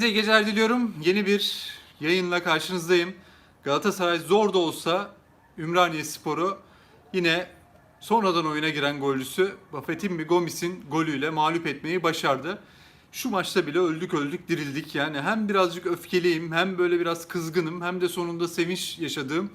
Size iyi geceler diliyorum. Yeni bir yayınla karşınızdayım. Galatasaray zor da olsa Ümraniye Sporu yine sonradan oyuna giren golcüsü Bafetimbi Gomis'in golüyle mağlup etmeyi başardı. Şu maçta bile öldük öldük dirildik. Yani hem birazcık öfkeliyim hem böyle biraz kızgınım hem de sonunda sevinç yaşadığım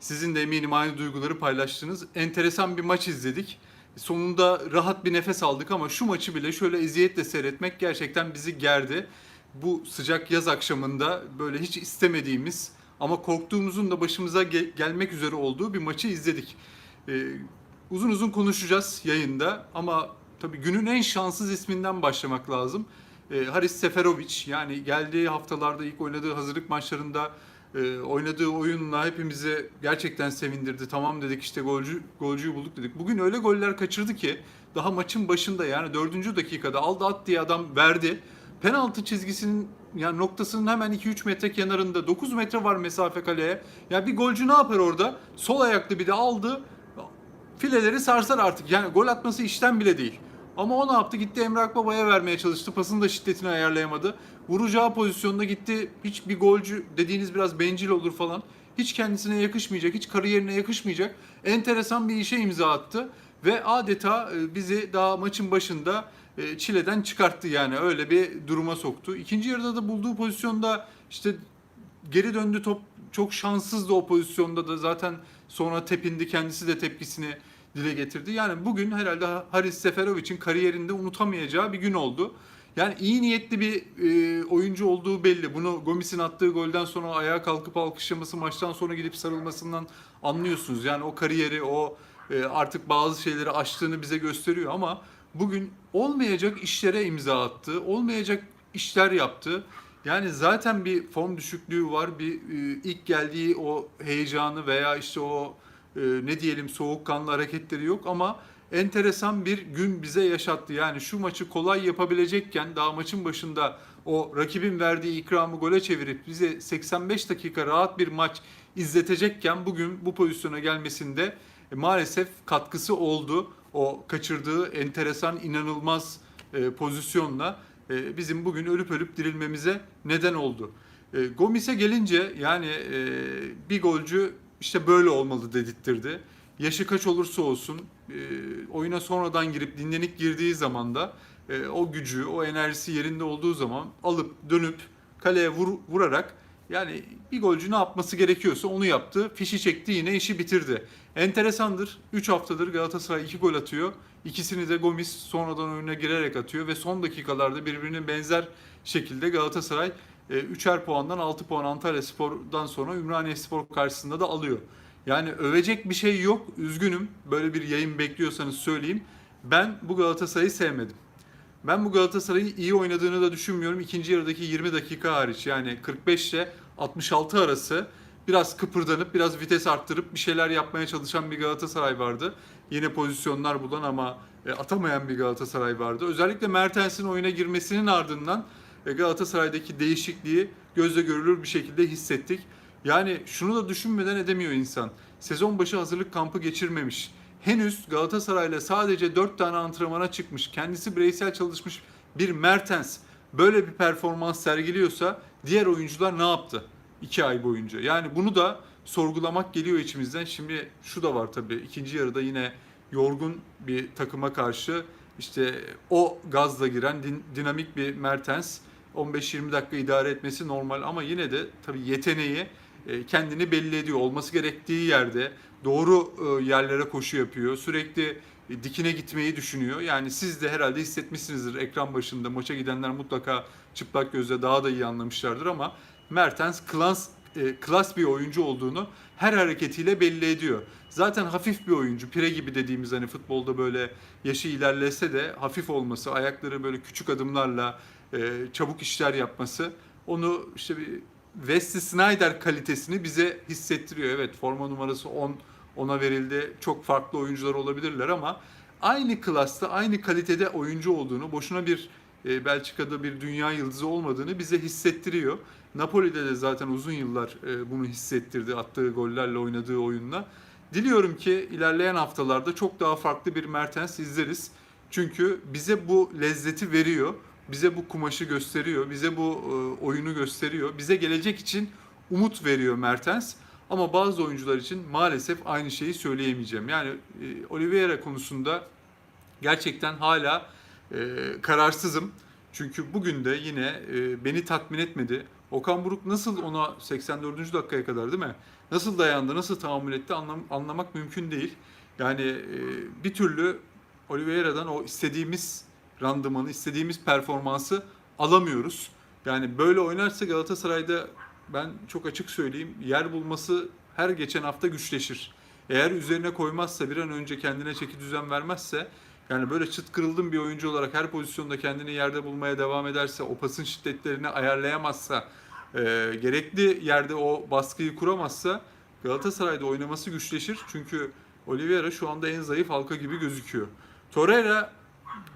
sizin de eminim aynı duyguları paylaştığınız enteresan bir maç izledik. Sonunda rahat bir nefes aldık ama şu maçı bile şöyle eziyetle seyretmek gerçekten bizi gerdi. Bu sıcak yaz akşamında böyle hiç istemediğimiz ama korktuğumuzun da başımıza ge- gelmek üzere olduğu bir maçı izledik. Ee, uzun uzun konuşacağız yayında ama tabii günün en şanssız isminden başlamak lazım. Ee, Haris Seferovic yani geldiği haftalarda ilk oynadığı hazırlık maçlarında e, oynadığı oyunla hepimizi gerçekten sevindirdi. Tamam dedik işte golcü golcüyü bulduk dedik. Bugün öyle goller kaçırdı ki daha maçın başında yani dördüncü dakikada aldı at diye adam verdi. Penaltı çizgisinin yani noktasının hemen 2-3 metre kenarında 9 metre var mesafe kaleye. Ya bir golcü ne yapar orada? Sol ayaklı bir de aldı. Fileleri sarsar artık. Yani gol atması işten bile değil. Ama o ne yaptı? Gitti Emre Akbaba'ya vermeye çalıştı. Pasın da şiddetini ayarlayamadı. Vuracağı pozisyonda gitti. Hiç bir golcü dediğiniz biraz bencil olur falan. Hiç kendisine yakışmayacak, hiç kariyerine yakışmayacak. Enteresan bir işe imza attı. Ve adeta e, bizi daha maçın başında e, çileden çıkarttı yani. Öyle bir duruma soktu. İkinci yarıda da bulduğu pozisyonda işte geri döndü top çok şanssızdı o pozisyonda da zaten sonra tepindi kendisi de tepkisini dile getirdi. Yani bugün herhalde Haris Seferovic'in kariyerinde unutamayacağı bir gün oldu. Yani iyi niyetli bir e, oyuncu olduğu belli. Bunu Gomis'in attığı golden sonra ayağa kalkıp alkışlaması, maçtan sonra gidip sarılmasından anlıyorsunuz. Yani o kariyeri, o artık bazı şeyleri aştığını bize gösteriyor ama bugün olmayacak işlere imza attı. Olmayacak işler yaptı. Yani zaten bir form düşüklüğü var. Bir e, ilk geldiği o heyecanı veya işte o e, ne diyelim soğukkanlı hareketleri yok ama enteresan bir gün bize yaşattı. Yani şu maçı kolay yapabilecekken daha maçın başında o rakibin verdiği ikramı gole çevirip bize 85 dakika rahat bir maç izletecekken bugün bu pozisyona gelmesinde e, maalesef katkısı oldu. O kaçırdığı enteresan, inanılmaz e, pozisyonla e, bizim bugün ölüp ölüp dirilmemize neden oldu. E, Gomis'e gelince yani e, bir golcü işte böyle olmalı dedirtti. Yaşı kaç olursa olsun e, oyuna sonradan girip dinlenip girdiği zaman da e, o gücü, o enerjisi yerinde olduğu zaman alıp dönüp kaleye vur, vurarak yani bir golcü ne yapması gerekiyorsa onu yaptı. Fişi çekti yine işi bitirdi. Enteresandır. 3 haftadır Galatasaray 2 gol atıyor. İkisini de Gomis sonradan oyuna girerek atıyor ve son dakikalarda birbirine benzer şekilde Galatasaray e, üçer puandan 6 puan Antalya Spor'dan sonra Ümraniye Spor karşısında da alıyor. Yani övecek bir şey yok. Üzgünüm. Böyle bir yayın bekliyorsanız söyleyeyim. Ben bu Galatasaray'ı sevmedim. Ben bu Galatasaray'ın iyi oynadığını da düşünmüyorum. İkinci yarıdaki 20 dakika hariç yani 45 ile 66 arası biraz kıpırdanıp biraz vites arttırıp bir şeyler yapmaya çalışan bir Galatasaray vardı. Yine pozisyonlar bulan ama e, atamayan bir Galatasaray vardı. Özellikle Mertens'in oyuna girmesinin ardından e, Galatasaray'daki değişikliği gözle görülür bir şekilde hissettik. Yani şunu da düşünmeden edemiyor insan. Sezon başı hazırlık kampı geçirmemiş. Henüz Galatasaray'la sadece 4 tane antrenmana çıkmış. Kendisi bireysel çalışmış bir Mertens böyle bir performans sergiliyorsa diğer oyuncular ne yaptı 2 ay boyunca? Yani bunu da sorgulamak geliyor içimizden. Şimdi şu da var tabii. ikinci yarıda yine yorgun bir takıma karşı işte o gazla giren din- dinamik bir Mertens 15-20 dakika idare etmesi normal ama yine de tabii yeteneği e, kendini belli ediyor. Olması gerektiği yerde doğru e, yerlere koşu yapıyor. Sürekli e, dikine gitmeyi düşünüyor. Yani siz de herhalde hissetmişsinizdir ekran başında. Maça gidenler mutlaka çıplak gözle daha da iyi anlamışlardır ama Mertens klas, e, klas bir oyuncu olduğunu her hareketiyle belli ediyor. Zaten hafif bir oyuncu. Pire gibi dediğimiz hani futbolda böyle yaşı ilerlese de hafif olması, ayakları böyle küçük adımlarla çabuk işler yapması onu işte bir Wesley Snyder kalitesini bize hissettiriyor. Evet forma numarası 10 ona verildi. Çok farklı oyuncular olabilirler ama aynı klasta, aynı kalitede oyuncu olduğunu, boşuna bir e, Belçika'da bir dünya yıldızı olmadığını bize hissettiriyor. Napoli'de de zaten uzun yıllar e, bunu hissettirdi attığı gollerle oynadığı oyunla. Diliyorum ki ilerleyen haftalarda çok daha farklı bir Mertens izleriz. Çünkü bize bu lezzeti veriyor. bize bu kumaşı gösteriyor, bize bu e, oyunu gösteriyor. Bize gelecek için umut veriyor Mertens. Ama bazı oyuncular için maalesef aynı şeyi söyleyemeyeceğim. Yani e, Oliveira konusunda gerçekten hala e, kararsızım. Çünkü bugün de yine e, beni tatmin etmedi. Okan Buruk nasıl ona 84. dakikaya kadar değil mi? Nasıl dayandı, nasıl tahammül etti anlam- anlamak mümkün değil. Yani e, bir türlü Oliveira'dan o istediğimiz randımanı, istediğimiz performansı alamıyoruz. Yani böyle oynarsa Galatasaray'da ben çok açık söyleyeyim yer bulması her geçen hafta güçleşir. Eğer üzerine koymazsa bir an önce kendine çeki düzen vermezse yani böyle çıt kırıldım bir oyuncu olarak her pozisyonda kendini yerde bulmaya devam ederse o pasın şiddetlerini ayarlayamazsa e, gerekli yerde o baskıyı kuramazsa Galatasaray'da oynaması güçleşir. Çünkü Oliveira şu anda en zayıf halka gibi gözüküyor. Torreira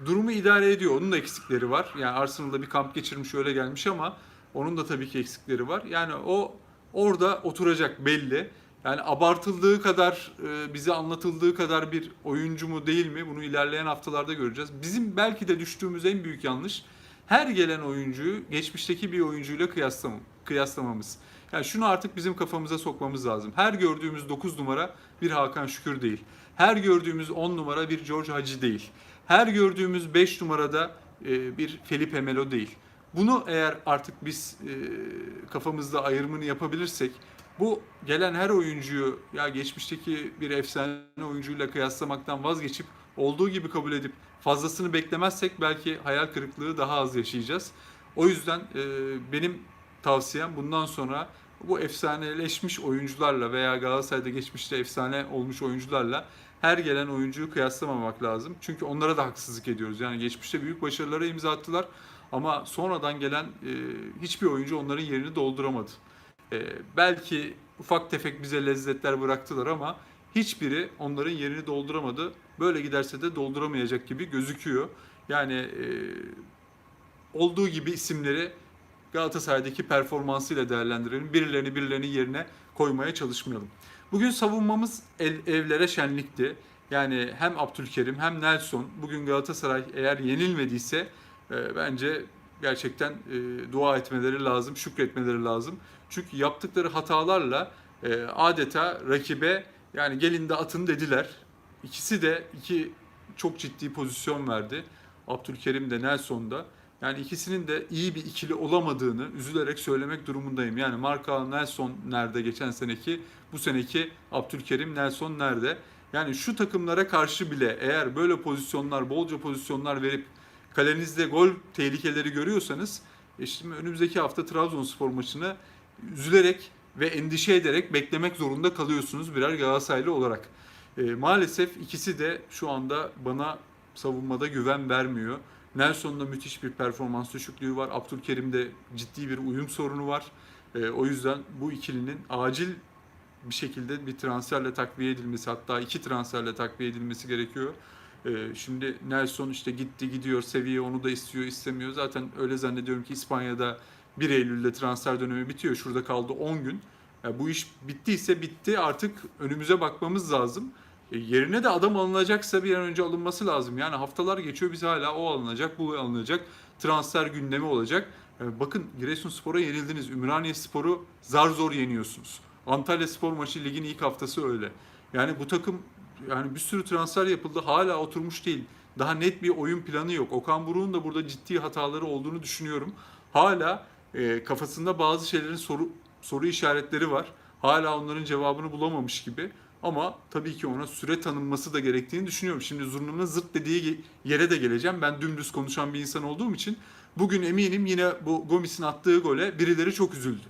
durumu idare ediyor. Onun da eksikleri var. Yani Arsenal'da bir kamp geçirmiş öyle gelmiş ama onun da tabii ki eksikleri var. Yani o orada oturacak belli. Yani abartıldığı kadar, e, bize anlatıldığı kadar bir oyuncu mu değil mi? Bunu ilerleyen haftalarda göreceğiz. Bizim belki de düştüğümüz en büyük yanlış her gelen oyuncuyu geçmişteki bir oyuncuyla kıyaslamam, kıyaslamamız. Yani şunu artık bizim kafamıza sokmamız lazım. Her gördüğümüz 9 numara bir Hakan Şükür değil. Her gördüğümüz 10 numara bir George Hacı değil. Her gördüğümüz 5 numarada e, bir Felipe Melo değil. Bunu eğer artık biz e, kafamızda ayırımını yapabilirsek bu gelen her oyuncuyu ya geçmişteki bir efsane oyuncuyla kıyaslamaktan vazgeçip olduğu gibi kabul edip fazlasını beklemezsek belki hayal kırıklığı daha az yaşayacağız. O yüzden e, benim tavsiyem bundan sonra bu efsaneleşmiş oyuncularla veya Galatasaray'da geçmişte efsane olmuş oyuncularla her gelen oyuncuyu kıyaslamamak lazım. Çünkü onlara da haksızlık ediyoruz. Yani geçmişte büyük başarılara imza attılar ama sonradan gelen e, hiçbir oyuncu onların yerini dolduramadı. E, belki ufak tefek bize lezzetler bıraktılar ama hiçbiri onların yerini dolduramadı. Böyle giderse de dolduramayacak gibi gözüküyor. Yani e, olduğu gibi isimleri Galatasaray'daki performansıyla değerlendirelim. Birilerini birilerinin yerine koymaya çalışmayalım. Bugün savunmamız el- evlere şenlikti. Yani hem Abdülkerim hem Nelson bugün Galatasaray eğer yenilmediyse e, bence gerçekten e, dua etmeleri lazım, şükretmeleri lazım. Çünkü yaptıkları hatalarla e, adeta rakibe yani gelin de atın dediler. İkisi de iki çok ciddi pozisyon verdi. Abdülkerim de Nelson da. Yani ikisinin de iyi bir ikili olamadığını üzülerek söylemek durumundayım. Yani Marka Nelson nerede geçen seneki, bu seneki Abdülkerim Nelson nerede? Yani şu takımlara karşı bile eğer böyle pozisyonlar, bolca pozisyonlar verip kalenizde gol tehlikeleri görüyorsanız e şimdi önümüzdeki hafta Trabzonspor maçını üzülerek ve endişe ederek beklemek zorunda kalıyorsunuz birer Galatasaraylı olarak. E, maalesef ikisi de şu anda bana savunmada güven vermiyor. Nelson'da müthiş bir performans düşüklüğü var. Abdülkerim'de ciddi bir uyum sorunu var. E, o yüzden bu ikilinin acil bir şekilde bir transferle takviye edilmesi hatta iki transferle takviye edilmesi gerekiyor. E, şimdi Nelson işte gitti gidiyor seviye onu da istiyor istemiyor. Zaten öyle zannediyorum ki İspanya'da 1 Eylül'de transfer dönemi bitiyor. Şurada kaldı 10 gün. Ya bu iş bittiyse bitti artık önümüze bakmamız lazım. E, yerine de adam alınacaksa bir an önce alınması lazım. Yani haftalar geçiyor biz hala o alınacak, bu alınacak. Transfer gündemi olacak. E, bakın Giresunspor'a yenildiniz. Ümraniye Spor'u zar zor yeniyorsunuz. Antalya Spor maçı ligin ilk haftası öyle. Yani bu takım yani bir sürü transfer yapıldı hala oturmuş değil. Daha net bir oyun planı yok. Okan Buruk'un da burada ciddi hataları olduğunu düşünüyorum. Hala e, kafasında bazı şeylerin soru soru işaretleri var. Hala onların cevabını bulamamış gibi. Ama tabii ki ona süre tanınması da gerektiğini düşünüyorum. Şimdi Zurna'nın zırt dediği yere de geleceğim. Ben dümdüz konuşan bir insan olduğum için bugün eminim yine bu Gomis'in attığı gole birileri çok üzüldü.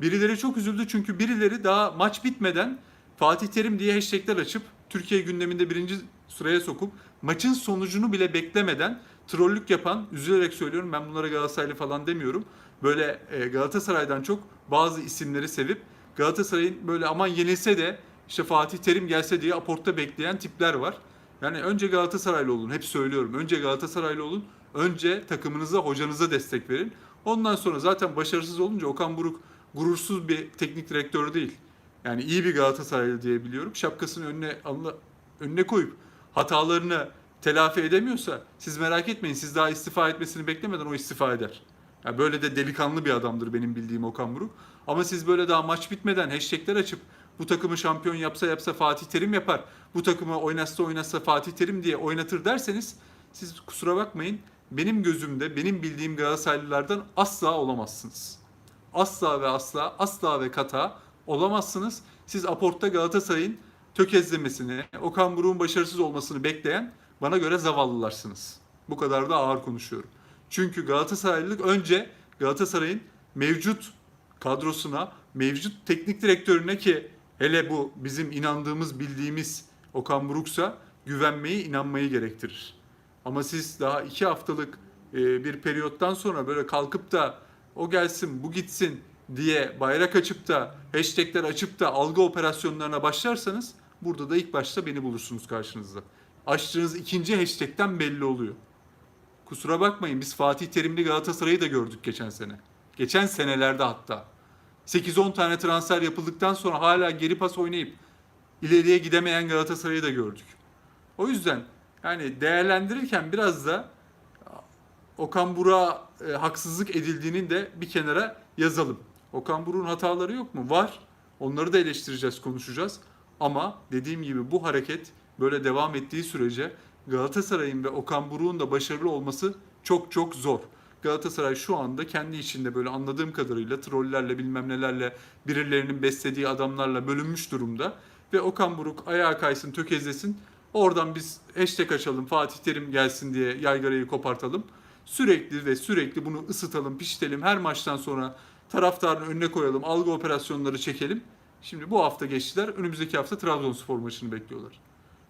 Birileri çok üzüldü çünkü birileri daha maç bitmeden Fatih Terim diye hashtagler açıp Türkiye gündeminde birinci sıraya sokup maçın sonucunu bile beklemeden trollük yapan, üzülerek söylüyorum ben bunlara Galatasaraylı falan demiyorum. Böyle e, Galatasaray'dan çok bazı isimleri sevip Galatasaray'ın böyle aman yenilse de işte Fatih Terim gelse diye aportta bekleyen tipler var. Yani önce Galatasaraylı olun. Hep söylüyorum. Önce Galatasaraylı olun. Önce takımınıza, hocanıza destek verin. Ondan sonra zaten başarısız olunca Okan Buruk gurursuz bir teknik direktör değil. Yani iyi bir Galatasaraylı diyebiliyorum. Şapkasını önüne alına- önüne koyup hatalarını telafi edemiyorsa siz merak etmeyin. Siz daha istifa etmesini beklemeden o istifa eder. Ya böyle de delikanlı bir adamdır benim bildiğim Okan Buruk. Ama siz böyle daha maç bitmeden hashtagler açıp bu takımı şampiyon yapsa yapsa Fatih Terim yapar. Bu takımı oynatsa oynatsa Fatih Terim diye oynatır derseniz siz kusura bakmayın benim gözümde benim bildiğim Galatasaraylılardan asla olamazsınız. Asla ve asla asla ve kata olamazsınız. Siz aportta Galatasaray'ın tökezlemesini, Okan Buruk'un başarısız olmasını bekleyen bana göre zavallılarsınız. Bu kadar da ağır konuşuyorum. Çünkü Galatasaraylılık önce Galatasaray'ın mevcut kadrosuna, mevcut teknik direktörüne ki hele bu bizim inandığımız, bildiğimiz Okan Buruk'sa güvenmeyi, inanmayı gerektirir. Ama siz daha iki haftalık e, bir periyottan sonra böyle kalkıp da o gelsin, bu gitsin diye bayrak açıp da hashtagler açıp da algı operasyonlarına başlarsanız burada da ilk başta beni bulursunuz karşınızda. Açtığınız ikinci hashtagten belli oluyor. Kusura bakmayın biz Fatih Terimli Galatasaray'ı da gördük geçen sene. Geçen senelerde hatta. 8-10 tane transfer yapıldıktan sonra hala geri pas oynayıp ileriye gidemeyen Galatasaray'ı da gördük. O yüzden yani değerlendirirken biraz da Okan Burak'a e, haksızlık edildiğinin de bir kenara yazalım. Okan Buruk'un hataları yok mu? Var. Onları da eleştireceğiz, konuşacağız. Ama dediğim gibi bu hareket böyle devam ettiği sürece Galatasaray'ın ve Okan Buruk'un da başarılı olması çok çok zor. Galatasaray şu anda kendi içinde böyle anladığım kadarıyla trollerle bilmem nelerle birilerinin beslediği adamlarla bölünmüş durumda. Ve Okan Buruk ayağa kaysın tökezlesin. Oradan biz hashtag açalım Fatih Terim gelsin diye yaygarayı kopartalım. Sürekli ve sürekli bunu ısıtalım, pişitelim. Her maçtan sonra taraftarın önüne koyalım, algı operasyonları çekelim. Şimdi bu hafta geçtiler. Önümüzdeki hafta Trabzonspor maçını bekliyorlar.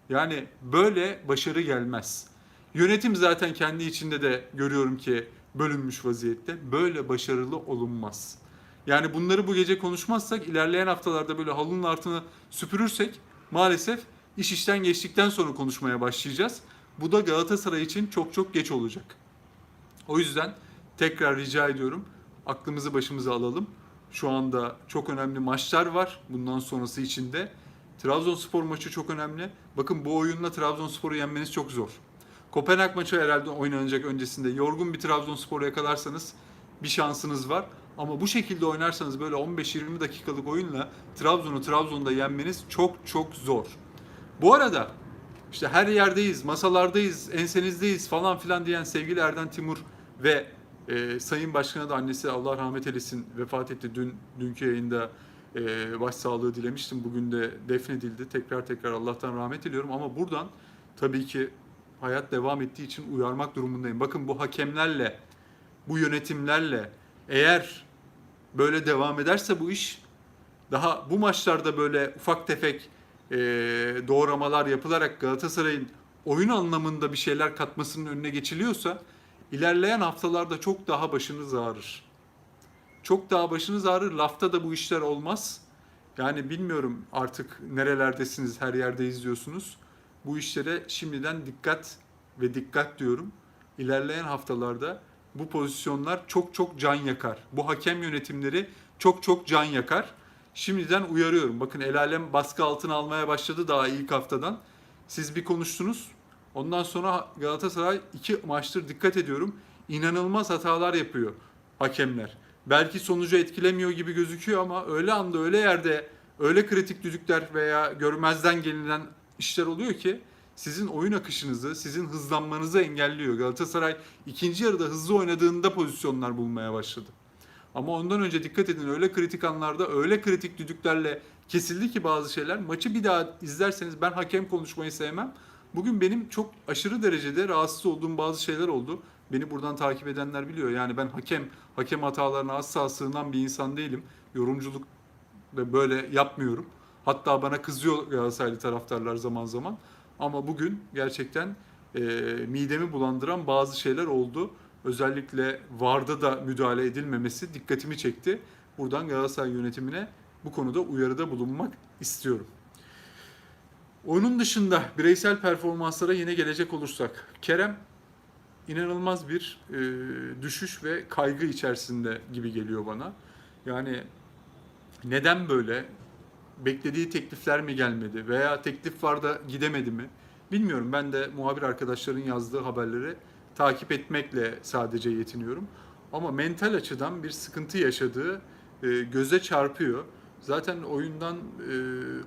Yani böyle başarı gelmez. Yönetim zaten kendi içinde de görüyorum ki bölünmüş vaziyette. Böyle başarılı olunmaz. Yani bunları bu gece konuşmazsak ilerleyen haftalarda böyle halının altını süpürürsek maalesef iş işten geçtikten sonra konuşmaya başlayacağız. Bu da Galatasaray için çok çok geç olacak. O yüzden tekrar rica ediyorum aklımızı başımıza alalım. Şu anda çok önemli maçlar var bundan sonrası için de. Trabzonspor maçı çok önemli. Bakın bu oyunla Trabzonspor'u yenmeniz çok zor. Kopenhag maçı herhalde oynanacak öncesinde. Yorgun bir Trabzonspor'u yakalarsanız bir şansınız var. Ama bu şekilde oynarsanız böyle 15-20 dakikalık oyunla Trabzon'u Trabzon'da yenmeniz çok çok zor. Bu arada işte her yerdeyiz, masalardayız, ensenizdeyiz falan filan diyen sevgili Erden Timur ve e, Sayın Başkan'a da annesi Allah rahmet eylesin vefat etti. Dün dünkü yayında e, başsağlığı dilemiştim. Bugün de defnedildi. Tekrar tekrar Allah'tan rahmet diliyorum. Ama buradan tabii ki hayat devam ettiği için uyarmak durumundayım. Bakın bu hakemlerle, bu yönetimlerle eğer böyle devam ederse bu iş daha bu maçlarda böyle ufak tefek e, doğramalar yapılarak Galatasaray'ın oyun anlamında bir şeyler katmasının önüne geçiliyorsa ilerleyen haftalarda çok daha başınız ağrır. Çok daha başınız ağrır. Lafta da bu işler olmaz. Yani bilmiyorum artık nerelerdesiniz, her yerde izliyorsunuz. Bu işlere şimdiden dikkat ve dikkat diyorum. İlerleyen haftalarda bu pozisyonlar çok çok can yakar. Bu hakem yönetimleri çok çok can yakar. Şimdiden uyarıyorum. Bakın el alem baskı altına almaya başladı daha ilk haftadan. Siz bir konuştunuz. Ondan sonra Galatasaray iki maçtır dikkat ediyorum. İnanılmaz hatalar yapıyor hakemler. Belki sonucu etkilemiyor gibi gözüküyor ama öyle anda öyle yerde öyle kritik düdükler veya görmezden gelinen işler oluyor ki sizin oyun akışınızı, sizin hızlanmanızı engelliyor. Galatasaray ikinci yarıda hızlı oynadığında pozisyonlar bulmaya başladı. Ama ondan önce dikkat edin öyle kritik anlarda öyle kritik düdüklerle kesildi ki bazı şeyler. Maçı bir daha izlerseniz ben hakem konuşmayı sevmem. Bugün benim çok aşırı derecede rahatsız olduğum bazı şeyler oldu. Beni buradan takip edenler biliyor. Yani ben hakem hakem hatalarına asla sığınan bir insan değilim. Yorumculuk da böyle yapmıyorum. Hatta bana kızıyor Galatasaraylı taraftarlar zaman zaman. Ama bugün gerçekten e, midemi bulandıran bazı şeyler oldu. Özellikle VAR'da da müdahale edilmemesi dikkatimi çekti. Buradan Galatasaray yönetimine bu konuda uyarıda bulunmak istiyorum. Onun dışında bireysel performanslara yine gelecek olursak. Kerem inanılmaz bir e, düşüş ve kaygı içerisinde gibi geliyor bana. Yani neden böyle? Beklediği teklifler mi gelmedi? Veya teklif var da gidemedi mi? bilmiyorum ben de muhabir arkadaşların yazdığı haberleri takip etmekle sadece yetiniyorum. Ama mental açıdan bir sıkıntı yaşadığı e, göze çarpıyor. Zaten oyundan e,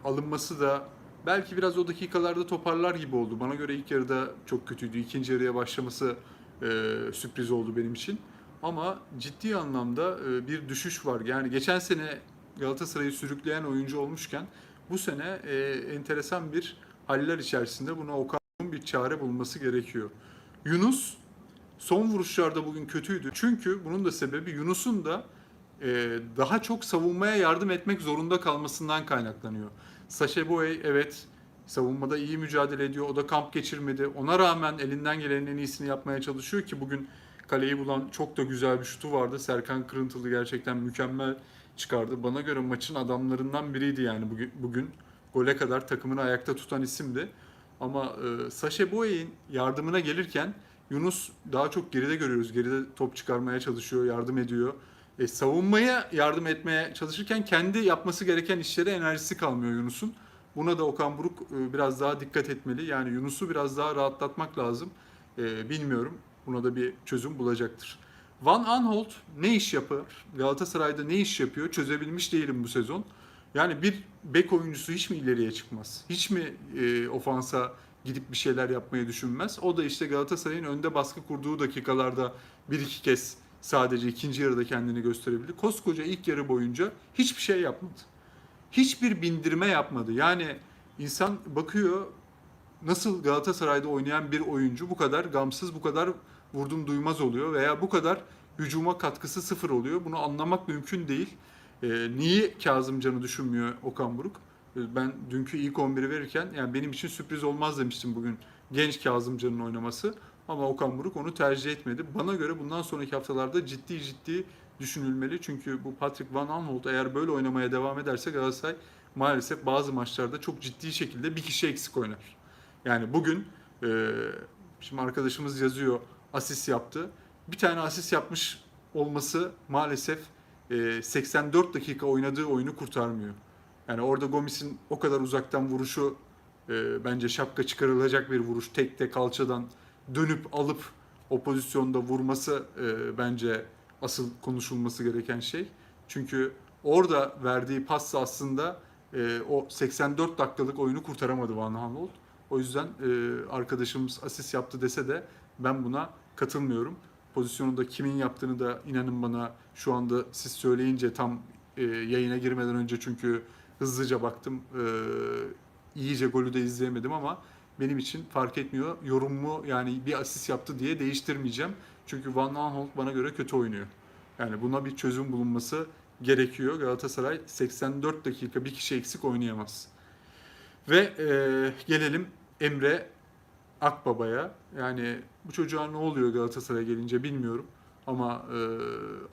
alınması da belki biraz o dakikalarda toparlar gibi oldu. Bana göre ilk yarıda çok kötüydü. İkinci yarıya başlaması e, sürpriz oldu benim için. Ama ciddi anlamda e, bir düşüş var. Yani geçen sene Galatasaray'ı sürükleyen oyuncu olmuşken bu sene e, enteresan bir haller içerisinde buna Okan'ın bir çare bulması gerekiyor. Yunus son vuruşlarda bugün kötüydü. Çünkü bunun da sebebi Yunus'un da e, daha çok savunmaya yardım etmek zorunda kalmasından kaynaklanıyor. Saşe Boey evet savunmada iyi mücadele ediyor. O da kamp geçirmedi. Ona rağmen elinden gelenin en iyisini yapmaya çalışıyor ki bugün kaleyi bulan çok da güzel bir şutu vardı. Serkan Kırıntılı gerçekten mükemmel çıkardı. Bana göre maçın adamlarından biriydi yani bugün. bugün. Gole kadar takımını ayakta tutan isimdi. Ama e, Saşe Boey'in yardımına gelirken Yunus daha çok geride görüyoruz. Geride top çıkarmaya çalışıyor, yardım ediyor. E, savunmaya yardım etmeye çalışırken kendi yapması gereken işlere enerjisi kalmıyor Yunus'un. Buna da Okan Buruk e, biraz daha dikkat etmeli. Yani Yunus'u biraz daha rahatlatmak lazım. E, bilmiyorum. Buna da bir çözüm bulacaktır. Van Aanholt ne iş yapar? Galatasaray'da ne iş yapıyor? Çözebilmiş değilim bu sezon. Yani bir bek oyuncusu hiç mi ileriye çıkmaz? Hiç mi e, ofansa gidip bir şeyler yapmayı düşünmez? O da işte Galatasaray'ın önde baskı kurduğu dakikalarda bir iki kez sadece ikinci yarıda kendini gösterebildi. Koskoca ilk yarı boyunca hiçbir şey yapmadı. Hiçbir bindirme yapmadı. Yani insan bakıyor nasıl Galatasaray'da oynayan bir oyuncu bu kadar gamsız, bu kadar vurdum duymaz oluyor veya bu kadar hücuma katkısı sıfır oluyor. Bunu anlamak mümkün değil. Ee, niye Kazımcan'ı düşünmüyor Okan Buruk? Ee, Ben dünkü ilk 11'i verirken yani benim için sürpriz olmaz demiştim bugün genç Kazımcan'ın oynaması. Ama Okan Buruk onu tercih etmedi. Bana göre bundan sonraki haftalarda ciddi ciddi düşünülmeli. Çünkü bu Patrick Van Aanholt eğer böyle oynamaya devam ederse Galatasaray maalesef bazı maçlarda çok ciddi şekilde bir kişi eksik oynar. Yani bugün e, şimdi arkadaşımız yazıyor asist yaptı. Bir tane asist yapmış olması maalesef e, 84 dakika oynadığı oyunu kurtarmıyor. Yani orada Gomis'in o kadar uzaktan vuruşu e, bence şapka çıkarılacak bir vuruş. Tek tek kalçadan dönüp alıp o pozisyonda vurması e, bence asıl konuşulması gereken şey. Çünkü orada verdiği pas aslında e, o 84 dakikalık oyunu kurtaramadı Van Aanholt. O yüzden e, arkadaşımız asist yaptı dese de ben buna katılmıyorum. Pozisyonu da kimin yaptığını da inanın bana şu anda siz söyleyince tam e, yayına girmeden önce çünkü hızlıca baktım. E, iyice golü de izleyemedim ama benim için fark etmiyor. Yorumumu yani bir asist yaptı diye değiştirmeyeceğim. Çünkü Van Aanholt bana göre kötü oynuyor. Yani buna bir çözüm bulunması gerekiyor. Galatasaray 84 dakika bir kişi eksik oynayamaz. Ve e, gelelim Emre Akbaba'ya. Yani bu çocuğa ne oluyor Galatasaray'a gelince bilmiyorum. Ama e,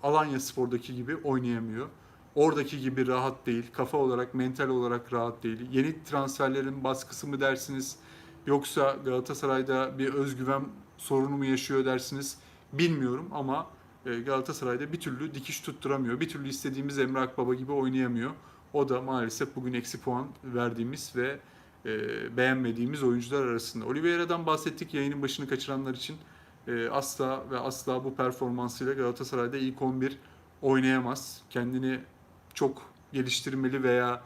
Alanya Spor'daki gibi oynayamıyor. Oradaki gibi rahat değil. Kafa olarak, mental olarak rahat değil. Yeni transferlerin baskısı mı dersiniz? Yoksa Galatasaray'da bir özgüven sorunu mu yaşıyor dersiniz? Bilmiyorum ama e, Galatasaray'da bir türlü dikiş tutturamıyor. Bir türlü istediğimiz Emre Akbaba gibi oynayamıyor. O da maalesef bugün eksi puan verdiğimiz ve e, beğenmediğimiz oyuncular arasında. Oliveira'dan bahsettik yayının başını kaçıranlar için. E, asla ve asla bu performansıyla Galatasaray'da ilk 11 oynayamaz. Kendini çok geliştirmeli veya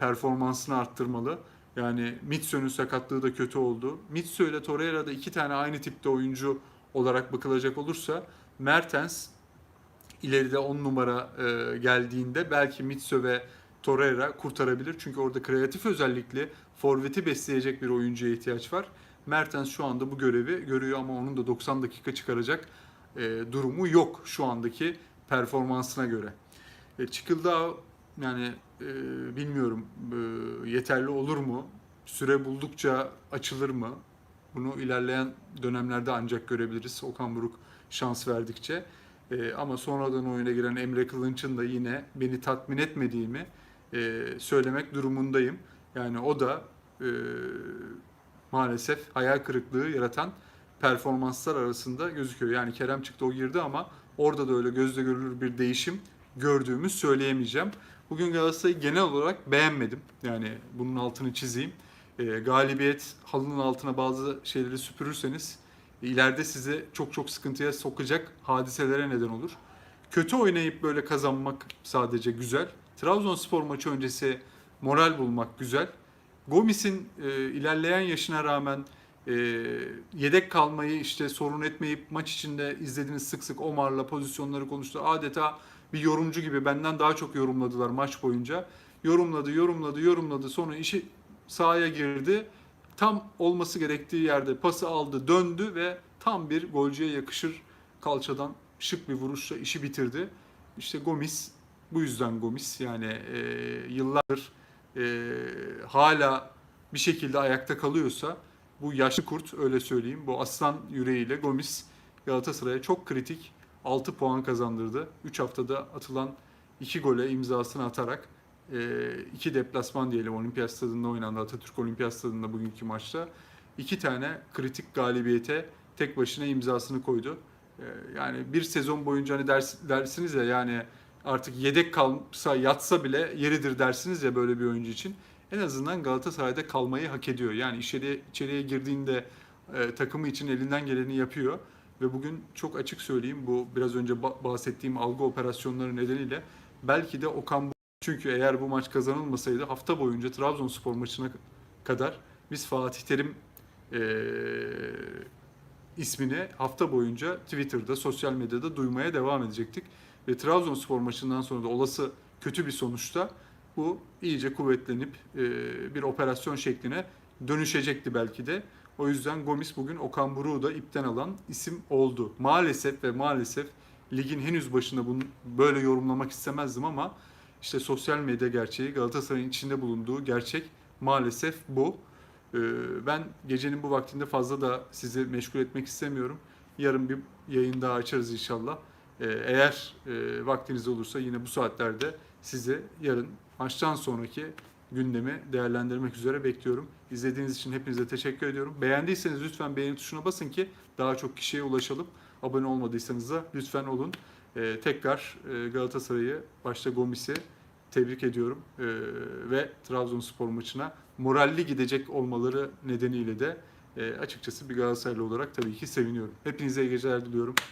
performansını arttırmalı. Yani Mitso'nun sakatlığı da kötü oldu. Mitso ile Torreira'da iki tane aynı tipte oyuncu olarak bakılacak olursa Mertens ileride 10 numara e, geldiğinde belki Mitso ve Torreira kurtarabilir. Çünkü orada kreatif özellikli forveti besleyecek bir oyuncuya ihtiyaç var. Mertens şu anda bu görevi görüyor ama onun da 90 dakika çıkaracak e, durumu yok şu andaki performansına göre. E, Çıkıldağ yani e, bilmiyorum e, yeterli olur mu? Süre buldukça açılır mı? Bunu ilerleyen dönemlerde ancak görebiliriz. Okan Buruk şans verdikçe. E, ama sonradan oyuna giren Emre Kılınç'ın da yine beni tatmin etmediğimi e, söylemek durumundayım. Yani o da e, maalesef hayal kırıklığı yaratan performanslar arasında gözüküyor. Yani Kerem çıktı o girdi ama orada da öyle gözle görülür bir değişim gördüğümü söyleyemeyeceğim. Bugün Galatasaray'ı genel olarak beğenmedim. Yani bunun altını çizeyim. e, galibiyet halının altına bazı şeyleri süpürürseniz ileride sizi çok çok sıkıntıya sokacak hadiselere neden olur. Kötü oynayıp böyle kazanmak sadece güzel. Trabzonspor maçı öncesi moral bulmak güzel. Gomis'in e, ilerleyen yaşına rağmen e, yedek kalmayı işte sorun etmeyip maç içinde izlediğiniz sık sık Omar'la pozisyonları konuştu. Adeta bir yorumcu gibi benden daha çok yorumladılar maç boyunca. Yorumladı, yorumladı, yorumladı. Sonra işi sahaya girdi. Tam olması gerektiği yerde pası aldı, döndü ve tam bir golcüye yakışır kalçadan şık bir vuruşla işi bitirdi. İşte Gomis bu yüzden Gomis yani e, yıllardır e, hala bir şekilde ayakta kalıyorsa bu yaşlı kurt öyle söyleyeyim bu aslan yüreğiyle Gomis Galatasaray'a çok kritik 6 puan kazandırdı. 3 haftada atılan 2 gole imzasını atarak e, iki deplasman diyelim Olimpiyat Stadında oynandı Atatürk Olimpiyat Stadında bugünkü maçta. iki tane kritik galibiyete tek başına imzasını koydu. E, yani bir sezon boyunca hani ders, dersiniz ya yani artık yedek kalsa yatsa bile yeridir dersiniz ya böyle bir oyuncu için. En azından Galatasaray'da kalmayı hak ediyor. Yani içeriye, içeriye girdiğinde e, takımı için elinden geleni yapıyor. Ve bugün çok açık söyleyeyim bu biraz önce ba- bahsettiğim algı operasyonları nedeniyle belki de Okan çünkü eğer bu maç kazanılmasaydı hafta boyunca Trabzonspor maçına kadar biz Fatih Terim e, ismini hafta boyunca Twitter'da, sosyal medyada duymaya devam edecektik. Ve Trabzonspor maçından sonra da olası kötü bir sonuçta bu iyice kuvvetlenip e, bir operasyon şekline dönüşecekti belki de. O yüzden Gomis bugün Okan Buruk'u da ipten alan isim oldu. Maalesef ve maalesef ligin henüz başında bunu böyle yorumlamak istemezdim ama işte sosyal medya gerçeği Galatasaray'ın içinde bulunduğu gerçek maalesef bu. Ee, Ben gecenin bu vaktinde fazla da sizi meşgul etmek istemiyorum. Yarın bir yayın daha açarız inşallah. Ee, Eğer e, vaktiniz olursa yine bu saatlerde sizi yarın maçtan sonraki gündemi değerlendirmek üzere bekliyorum. İzlediğiniz için hepinize teşekkür ediyorum. Beğendiyseniz lütfen beğeni tuşuna basın ki daha çok kişiye ulaşalım. Abone olmadıysanız da lütfen olun. Ee, tekrar e, Galatasaray'ı başta Gomis'i tebrik ediyorum. Ee, ve Trabzonspor maçına moralli gidecek olmaları nedeniyle de e, açıkçası bir Galatasaraylı olarak tabii ki seviniyorum. Hepinize iyi geceler diliyorum. Hoş